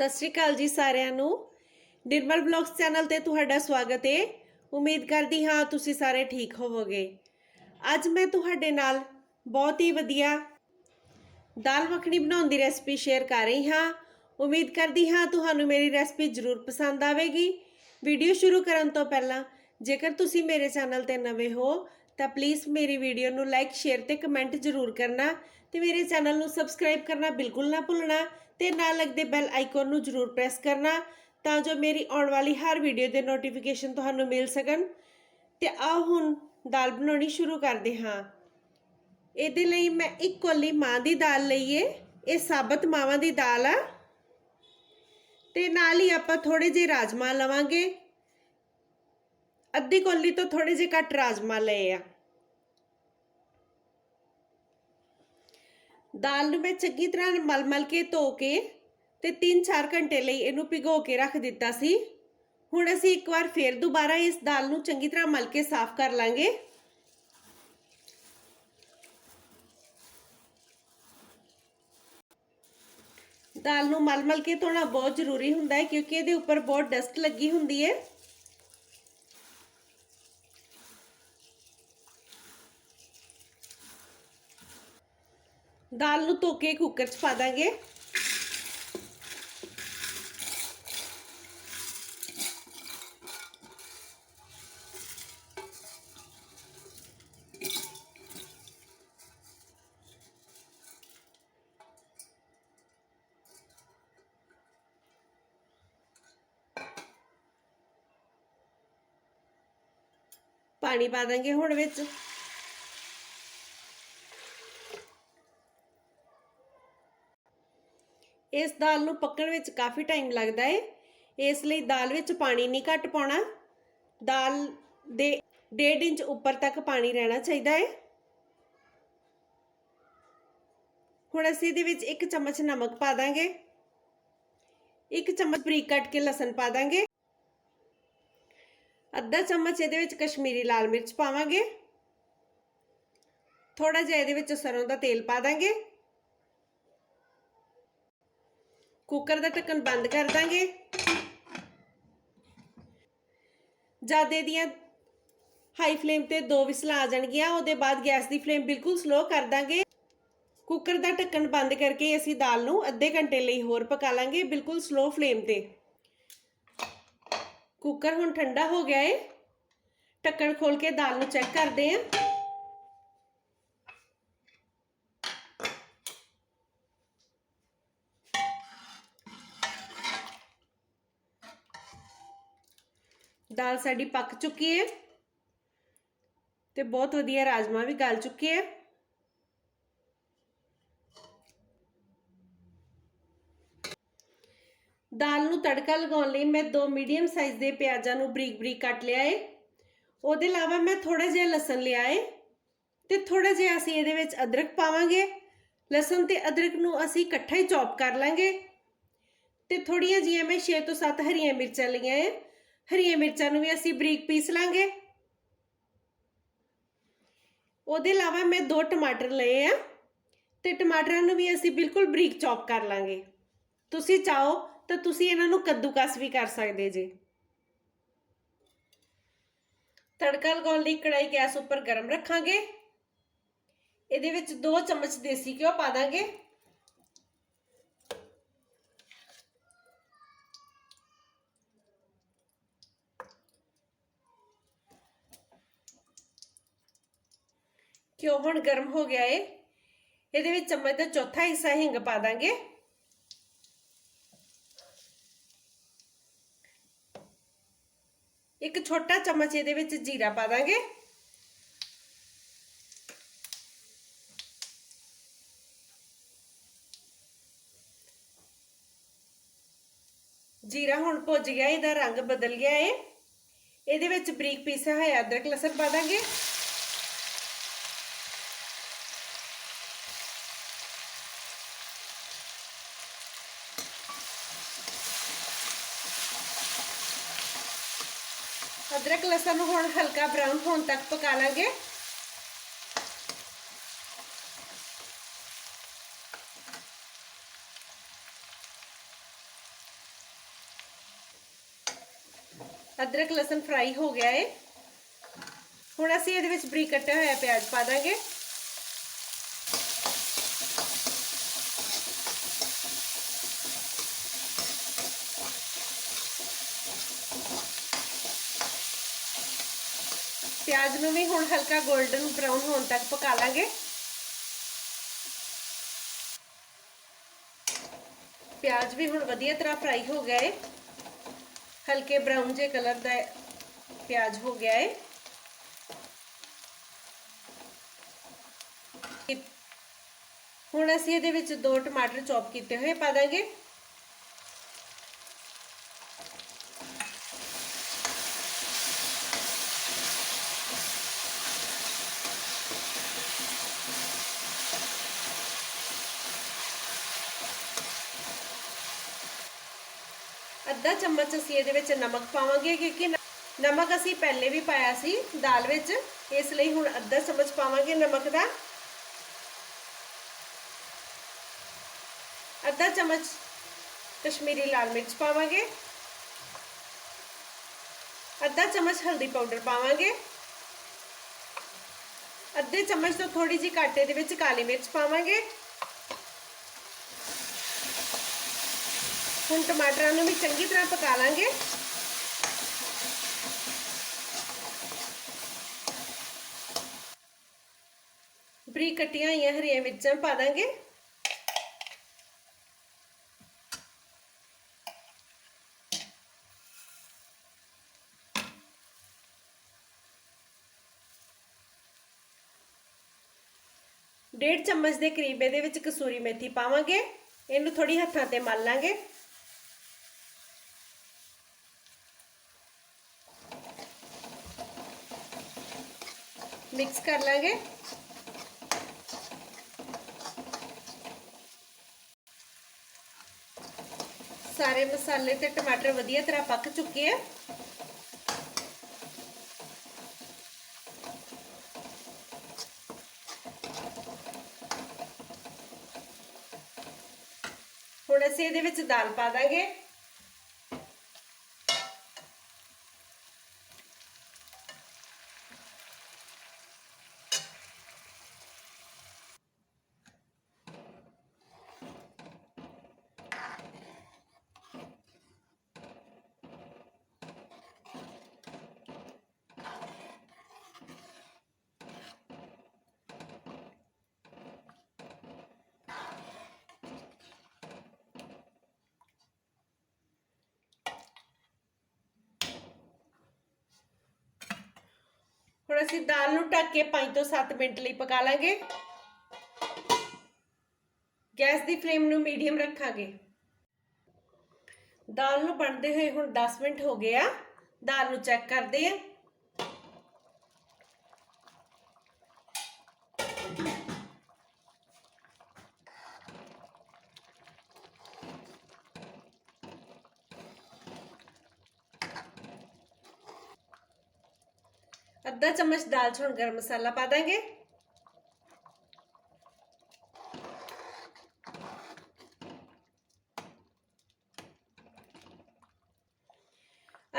ਸਤਿ ਸ਼੍ਰੀ ਅਕਾਲ ਜੀ ਸਾਰਿਆਂ ਨੂੰ। ਨਿਰਮਲ ਬਲੌਗਸ ਚੈਨਲ ਤੇ ਤੁਹਾਡਾ ਸਵਾਗਤ ਹੈ ਉਮੀਦ ਕਰਦੀ ਹਾਂ ਤੁਸੀਂ ਸਾਰੇ ਠੀਕ ਹੋਵੋਗੇ। ਅੱਜ ਮੈਂ ਤੁਹਾਡੇ ਨਾਲ ਬਹੁਤ ਹੀ ਵਧੀਆ ਦਾਲ ਮੱਖਣੀ ਬਣਾਉਣ ਦੀ ਰੈਸਪੀ ਸ਼ੇਅਰ ਕਰ ਰਹੀ ਹਾਂ। ਉਮੀਦ ਕਰਦੀ ਹਾਂ ਤੁਹਾਨੂੰ ਮੇਰੀ ਰੈਸਪੀ ਜ਼ਰੂਰ ਪਸੰਦ ਆਵੇਗੀ। ਵੀਡੀਓ ਸ਼ੁਰੂ ਕਰਨ ਤੋਂ ਪਹਿਲਾਂ ਜੇਕਰ ਤੁਸੀਂ ਮੇਰੇ ਚੈਨਲ ਤੇ ਨਵੇਂ ਹੋ ਤਾਂ ਪਲੀਜ਼ ਮੇਰੀ ਵੀਡੀਓ ਨੂੰ ਲਾਈਕ ਸ਼ੇਅਰ ਤੇ ਕਮੈਂਟ ਜ਼ਰੂਰ ਕਰਨਾ ਤੇ ਮੇਰੇ ਚੈਨਲ ਨੂੰ ਸਬਸਕ੍ਰਾਈਬ ਕਰਨਾ ਬਿਲਕੁਲ ਨਾ ਭੁੱਲਣਾ ਤੇ ਨਾਲ ਲੱਗਦੇ ਬੈਲ ਆਈਕਨ ਨੂੰ ਜ਼ਰੂਰ ਪ੍ਰੈਸ ਕਰਨਾ ਤਾਂ ਜੋ ਮੇਰੀ ਆਉਣ ਵਾਲੀ ਹਰ ਵੀਡੀਓ ਦੇ ਨੋਟੀਫਿਕੇਸ਼ਨ ਤੁਹਾਨੂੰ ਮਿਲ ਸਕਣ। ਤੇ ਆਓ ਹੁਣ ਦਾਲ ਬਣਾਉਣੀ ਸ਼ੁਰੂ ਕਰਦੇ ਹਾਂ। ਇਹਦੇ ਲਈ ਮੈਂ ਇੱਕ ਕੋਲੀ ਮਾਂ ਦੀ ਦਾਲ ਲਈਏ। ਇਹ ਸਾਬਤ ਮਾਵਾਂ ਦੀ ਦਾਲ ਆ। ਤੇ ਨਾਲ ਹੀ ਆਪਾਂ ਥੋੜੇ ਜਿਹੇ ਰਾਜਮਾ ਲਵਾਂਗੇ। ਅੱਧੀ ਕੋਲੀ ਤੋਂ ਥੋੜੇ ਜਿਹੇ ਘੱਟ ਰਾਜਮਾ ਲਏ ਆ। ਦਾਲ ਨੂੰ ਮੈਂ ਚੰਗੀ ਤਰ੍ਹਾਂ ਮਲ-ਮਲ ਕੇ ਧੋ ਕੇ ਤੇ 3-4 ਘੰਟੇ ਲਈ ਇਹਨੂੰ ਭਿਗੋ ਕੇ ਰੱਖ ਦਿੱਤਾ ਸੀ। ਹੁਣ ਅਸੀਂ ਇੱਕ ਵਾਰ ਫੇਰ ਦੁਬਾਰਾ ਇਸ ਦਾਲ ਨੂੰ ਚੰਗੀ ਤਰ੍ਹਾਂ ਮਲ ਕੇ ਸਾਫ਼ ਕਰ ਲਾਂਗੇ। ਦਾਲ ਨੂੰ ਮਲ-ਮਲ ਕੇ ਧੋਣਾ ਬਹੁਤ ਜ਼ਰੂਰੀ ਹੁੰਦਾ ਹੈ ਕਿਉਂਕਿ ਇਹਦੇ ਉੱਪਰ ਬਹੁਤ ਡਸਟ ਲੱਗੀ ਹੁੰਦੀ ਹੈ। ਦਾਲ ਨੂੰ ਧੋ ਕੇ ਕੁੱਕਰ 'ਚ ਪਾ ਦਾਂਗੇ। ਪਾਣੀ ਪਾ ਦਾਂਗੇ ਹੁਣ ਵਿੱਚ। ਇਸ ਦਾਲ ਨੂੰ ਪੱਕਣ ਵਿੱਚ ਕਾਫੀ ਟਾਈਮ ਲੱਗਦਾ ਹੈ ਇਸ ਲਈ ਦਾਲ ਵਿੱਚ ਪਾਣੀ ਨਹੀਂ ਘੱਟ ਪਾਉਣਾ। ਦਾਲ ਦੇ 1.5 ਇੰਚ ਉੱਪਰ ਤੱਕ ਪਾਣੀ ਰਹਿਣਾ ਚਾਹੀਦਾ ਹੈ ਹੁਣ ਅਸੀਂ ਇਹਦੇ ਵਿੱਚ 1 ਚਮਚ ਨਮਕ ਪਾ ਦਾਂਗੇ। 1 ਚਮਚ ਬਰੀਕ ਕੱਟ ਕੇ ਲਸਣ ਪਾ ਦਾਂਗੇ। ਅੱਧਾ ਚਮਚ ਇਹਦੇ ਵਿੱਚ ਕਸ਼ਮੀਰੀ ਲਾਲ ਮਿਰਚ ਪਾਵਾਂਗੇ। ਥੋੜਾ ਜਿਹਾ ਇਹਦੇ ਵਿੱਚ ਸਰੋਂ ਦਾ ਤੇਲ ਪਾ ਦਾਂਗੇ। ਕੁੱਕਰ ਦਾ ਢੱਕਣ ਬੰਦ ਕਰ ਦਾਂਗੇ। ਜਦ ਦੀਆਂ ਹਾਈ ਫਲੇਮ ਤੇ ਦੋ ਵਿਸਲਾਂ ਆ ਜਾਣਗੀਆਂ, ਉਹਦੇ ਬਾਅਦ ਗੈਸ ਦੀ ਫਲੇਮ ਬਿਲਕੁਲ ਸਲੋ ਕਰ ਦਾਂਗੇ। ਕੁੱਕਰ ਦਾ ਢੱਕਣ ਬੰਦ ਕਰਕੇ ਅਸੀਂ ਦਾਲ ਨੂੰ ਅੱਧੇ ਘੰਟੇ ਲਈ ਹੋਰ ਪਕਾ ਲਾਂਗੇ ਬਿਲਕੁਲ ਸਲੋ ਫਲੇਮ ਤੇ। ਕੁੱਕਰ ਹੁਣ ਠੰਡਾ ਹੋ ਗਿਆ ਏ। ਢੱਕਣ ਖੋਲ ਕੇ ਦਾਲ ਨੂੰ ਚੈੱਕ ਕਰਦੇ ਆਂ। ਦਾਲ ਸਾਡੀ ਪੱਕ ਚੁੱਕੀ ਹੈ ਤੇ ਬਹੁਤ ਵਧੀਆ ਰਾਜਮਾ ਵੀ ਗਲ ਚੁੱਕੇ ਹੈ। ਦਾਲ ਨੂੰ ਤੜਕਾ ਲਗਾਉਣ ਲਈ ਮੈਂ ਦੋ ਮੀਡੀਅਮ ਸਾਈਜ਼ ਦੇ ਪਿਆਜ਼ਾਂ ਨੂੰ ਬਰੀਕ ਬਰੀਕ ਕੱਟ ਲਿਆ ਏ। ਉਹਦੇ ਇਲਾਵਾ ਮੈਂ ਥੋੜਾ ਜਿਹਾ ਲਸਣ ਲਿਆ ਏ ਤੇ ਥੋੜਾ ਜਿਹਾ ਅਸੀਂ ਇਹਦੇ ਵਿੱਚ ਅਦਰਕ ਪਾਵਾਂਗੇ। ਲਸਣ ਤੇ ਅਦਰਕ ਨੂੰ ਅਸੀਂ ਇਕੱਠਾ ਹੀ ਚੌਪ ਕਰ ਲਾਂਗੇ ਤੇ ਥੋੜੀਆਂ ਜੀਆਂ ਮੈਂ 6 ਤੋਂ 7 ਹਰੀਆਂ ਮਿਰਚਾਂ ਲਈਆਂ ਏ। ਹਰੀਆਂ ਮਿਰਚਾਂ ਨੂੰ ਵੀ ਅਸੀਂ ਬਰੀਕ ਪੀਸ ਲਾਂਗੇ। ਉਹਦੇ ਇਲਾਵਾ ਮੈਂ ਦੋ ਟਮਾਟਰ ਲਏ ਆ ਤੇ ਟਮਾਟਰਾਂ ਨੂੰ ਵੀ ਅਸੀਂ ਬਿਲਕੁਲ ਬਰੀਕ ਚੌਪ ਕਰ ਲਾਂਗੇ। ਤੁਸੀਂ ਚਾਹੋ ਤਾਂ ਤੁਸੀਂ ਇਹਨਾਂ ਨੂੰ ਕੱਦੂਕਸ ਵੀ ਕਰ ਸਕਦੇ ਜੇ। ਤੜਕਾ ਲਗਾਉਣ ਲਈ ਕੜਾਈ ਗੈਸ ਉੱਪਰ ਗਰਮ ਰੱਖਾਂਗੇ। ਇਹਦੇ ਵਿੱਚ 2 ਚਮਚ ਦੇਸੀ ਘਿਓ ਪਾ ਦਾਂਗੇ। ਘਿਓ ਹੁਣ ਗਰਮ ਹੋ ਗਿਆ ਏ। ਇਹਦੇ ਵਿੱਚ ਚਮਚ ਦਾ ਚੌਥਾ ਹਿੱਸਾ ਹਿੰਗ ਪਾ ਦਾਂਗੇ। ਇੱਕ ਛੋਟਾ ਚਮਚ ਇਹਦੇ ਵਿੱਚ ਜੀਰਾ ਪਾ ਦਾਂਗੇ। ਜੀਰਾ ਹੁਣ ਭੁੱਜ ਗਿਆ, ਇਹਦਾ ਰੰਗ ਬਦਲ ਗਿਆ ਏ। ਇਹਦੇ ਵਿੱਚ ਬਰੀਕ ਪੀਸਿਆ ਹੋਇਆ ਅਦਰਕ ਲਸਣ ਪਾ ਦਾਂਗੇ। ਅਦਰਕ ਲਸਣ ਨੂੰ ਹੁਣ ਹਲਕਾ ਬ੍ਰਾਊਨ ਹੋਣ ਤੱਕ ਪਕਾ ਲਾਂਗੇ। ਅਦਰਕ ਲਸਣ ਫਰਾਈ ਹੋ ਗਿਆ ਏ। ਹੁਣ ਅਸੀਂ ਇਹਦੇ ਵਿੱਚ ਬਰੀਕ ਕੱਟਿਆ ਹੋਇਆ ਪਿਆਜ਼ ਪਾ ਦਾਂਗੇ। ਪਿਆਜ਼ ਨੂੰ ਵੀ ਹੁਣ ਹਲਕਾ 골ਡਨ ਬ੍ਰਾਊਨ ਹੋਣ ਤੱਕ ਪਕਾ ਲਾਂਗੇ ਪਿਆਜ਼ ਵੀ ਹੁਣ ਵਧੀਆ ਤਰ੍ਹਾਂ ਫਰਾਈ ਹੋ ਗਿਆ ਏ ਹਲਕੇ ਬ੍ਰਾਊਨ ਜੇ ਕਲਰ ਦਾ ਪਿਆਜ਼ ਹੋ ਗਿਆ ਏ ਹੁਣ ਅਸੀਂ ਇਹਦੇ ਵਿੱਚ ਦੋ ਟਮਾਟਰ ਚੌਪ ਕੀਤੇ ਹੋਏ ਪਾ ਦਾਂਗੇ ਅੱਧਾ ਚਮਚ ਅਸੀਂ ਇਹਦੇ ਵਿੱਚ ਨਮਕ ਪਾਵਾਂਗੇ ਕਿਉਂਕਿ ਨਮਕ ਅਸੀਂ ਪਹਿਲੇ ਵੀ ਪਾਇਆ ਸੀ ਦਾਲ ਵਿੱਚ, ਇਸ ਲਈ ਹੁਣ ਅੱਧਾ ਚਮਚ ਪਾਵਾਂਗੇ ਨਮਕ ਦਾ। ਅੱਧਾ ਚਮਚ ਕਸ਼ਮੀਰੀ ਲਾਲ ਮਿਰਚ ਪਾਵਾਂਗੇ। ਅੱਧਾ ਚਮਚ ਹਲਦੀ ਪਾਊਡਰ ਪਾਵਾਂਗੇ। ਅੱਧੇ ਚਮਚ ਤੋਂ ਥੋੜੀ ਜਿਹੀ ਘੱਟ ਇਹਦੇ ਵਿੱਚ ਕਾਲੀ ਮਿਰਚ ਪਾਵਾਂਗੇ। ਹੁਣ ਟਮਾਟਰਾਂ ਨੂੰ ਵੀ ਚੰਗੀ ਤਰ੍ਹਾਂ ਪਕਾ ਲਾਂਗੇ। ਬਰੀਕ ਕੱਟੀਆਂ ਹੋਈਆਂ ਹਰੀਆਂ ਮਿਰਚਾਂ ਪਾ ਦਾਂਗੇ। ਡੇਢ ਚਮਚ ਦੇ ਕਰੀਬ ਇਹਦੇ ਵਿੱਚ ਕਸੂਰੀ ਮੇਥੀ ਪਾਵਾਂਗੇ। ਇਹਨੂੰ ਥੋੜੀ ਹੱਥਾਂ ਤੇ ਮਲ ਲਾਂਗੇ। ਮਿਕਸ ਕਰ ਲਾਂਗੇ। ਸਾਰੇ ਮਸਾਲੇ ਤੇ ਟਮਾਟਰ ਵਧੀਆ ਤਰ੍ਹਾਂ ਪੱਕ ਚੁੱਕੇ ਆ। ਹੁਣ ਅਸੀਂ ਇਹਦੇ ਵਿੱਚ ਦਾਲ ਪਾ ਦਾਂਗੇ। ਹੁਣ ਅਸੀਂ ਦਾਲ ਨੂੰ ਢੱਕ ਕੇ 5 ਤੋਂ 7 ਮਿੰਟ ਲਈ ਪਕਾ ਲਾਂਗੇ। ਗੈਸ ਦੀ ਫਲੇਮ ਨੂੰ ਮੀਡੀਅਮ ਰੱਖਾਂਗੇ। ਦਾਲ ਨੂੰ ਬਣਦੇ ਹੋਏ ਹੁਣ 10 ਮਿੰਟ ਹੋ ਗਏ ਆ। ਦਾਲ ਨੂੰ ਚੈੱਕ ਕਰਦੇ ਆ। ਅੱਧਾ ਚਮਚ ਦਾਲਚੀਨੀ ਗਰਮ ਮਸਾਲਾ ਪਾ ਦਾਂਗੇ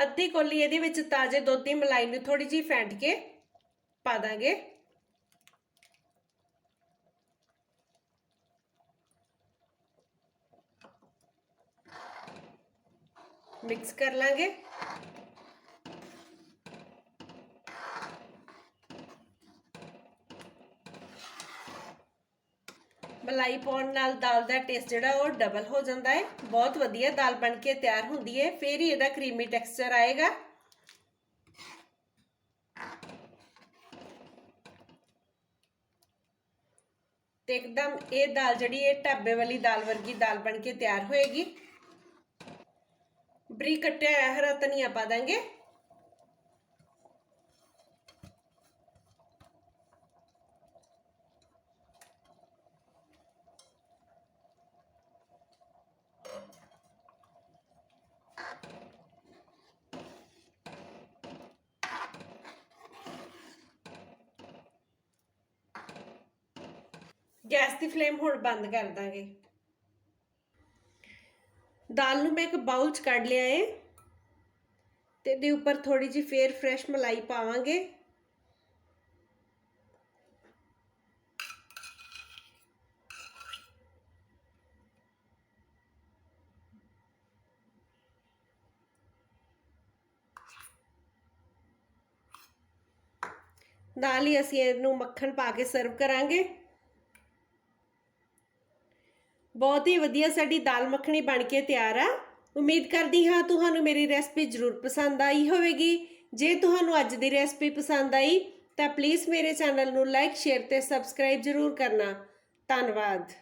ਅੱਧੀ ਕੋਲੀ ਇਹਦੇ ਵਿੱਚ ਤਾਜ਼ੇ ਦੁੱਧ ਦੀ ਮਲਾਈ ਨੂੰ ਥੋੜੀ ਜਿਹੀ ਫੈਂਟ ਕੇ ਪਾ ਦਾਂਗੇ ਮਿਕਸ ਕਰ ਲਾਂਗੇ ਮਲਾਈ ਪਾਉਣ ਨਾਲ ਦਾਲ ਦਾ ਟੇਸਟ ਜਿਹੜਾ ਉਹ ਡਬਲ ਹੋ ਜਾਂਦਾ ਹੈ। ਬਹੁਤ ਵਧੀਆ ਦਾਲ ਬਣ ਕੇ ਤਿਆਰ ਹੁੰਦੀ ਹੈ। ਫੇਰ ਹੀ ਇਹਦਾ ਕਰੀਮੀ ਟੈਕਸਚਰ ਆਏਗਾ। ਤੇ ਇੱਕਦਮ ਇਹ ਦਾਲ ਜਿਹੜੀ ਇਹ ਢਾਬੇ ਵਾਲੀ ਦਾਲ ਵਰਗੀ ਦਾਲ ਬਣ ਕੇ ਤਿਆਰ ਹੋਏਗੀ। ਬਰੀਕ ਕੱਟਿਆ ਹਰਾ ਧਨੀਆ ਪਾ ਦਾਂਗੇ। ਗੈਸ ਦੀ ਫਲੇਮ ਹੁਣ ਬੰਦ ਕਰ ਦਾਂਗੇ। ਦਾਲ ਨੂੰ ਮੈਂ ਇੱਕ ਬਾਉਲ 'ਚ ਕੱਢ ਲਿਆ ਏ। ਤੇ ਇਹਦੇ ਉੱਪਰ ਥੋੜੀ ਜਿਹੀ ਫੇਰ ਫਰੈਸ਼ ਮਲਾਈ ਪਾਵਾਂਗੇ। ਨਾਲ ਹੀ ਅਸੀਂ ਇਹਨੂੰ ਮੱਖਣ ਪਾ ਕੇ ਸਰਵ ਕਰਾਂਗੇ। ਬਹੁਤ ਹੀ ਵਧੀਆ ਸਾਡੀ ਦਾਲ ਮੱਖਣੀ ਬਣ ਕੇ ਤਿਆਰ ਆ। ਉਮੀਦ ਕਰਦੀ ਹਾਂ ਤੁਹਾਨੂੰ ਮੇਰੀ ਰੈਸਪੀ ਜ਼ਰੂਰ ਪਸੰਦ ਆਈ ਹੋਵੇਗੀ। ਜੇ ਤੁਹਾਨੂੰ ਅੱਜ ਦੀ ਰੈਸਪੀ ਪਸੰਦ ਆਈ, ਤਾਂ ਪਲੀਜ਼ ਮੇਰੇ ਚੈਨਲ ਨੂੰ ਲਾਈਕ ਸ਼ੇਅਰ ਤੇ ਸਬਸਕ੍ਰਾਈਬ ਜ਼ਰੂਰ ਕਰਨਾ। ਧੰਨਵਾਦ।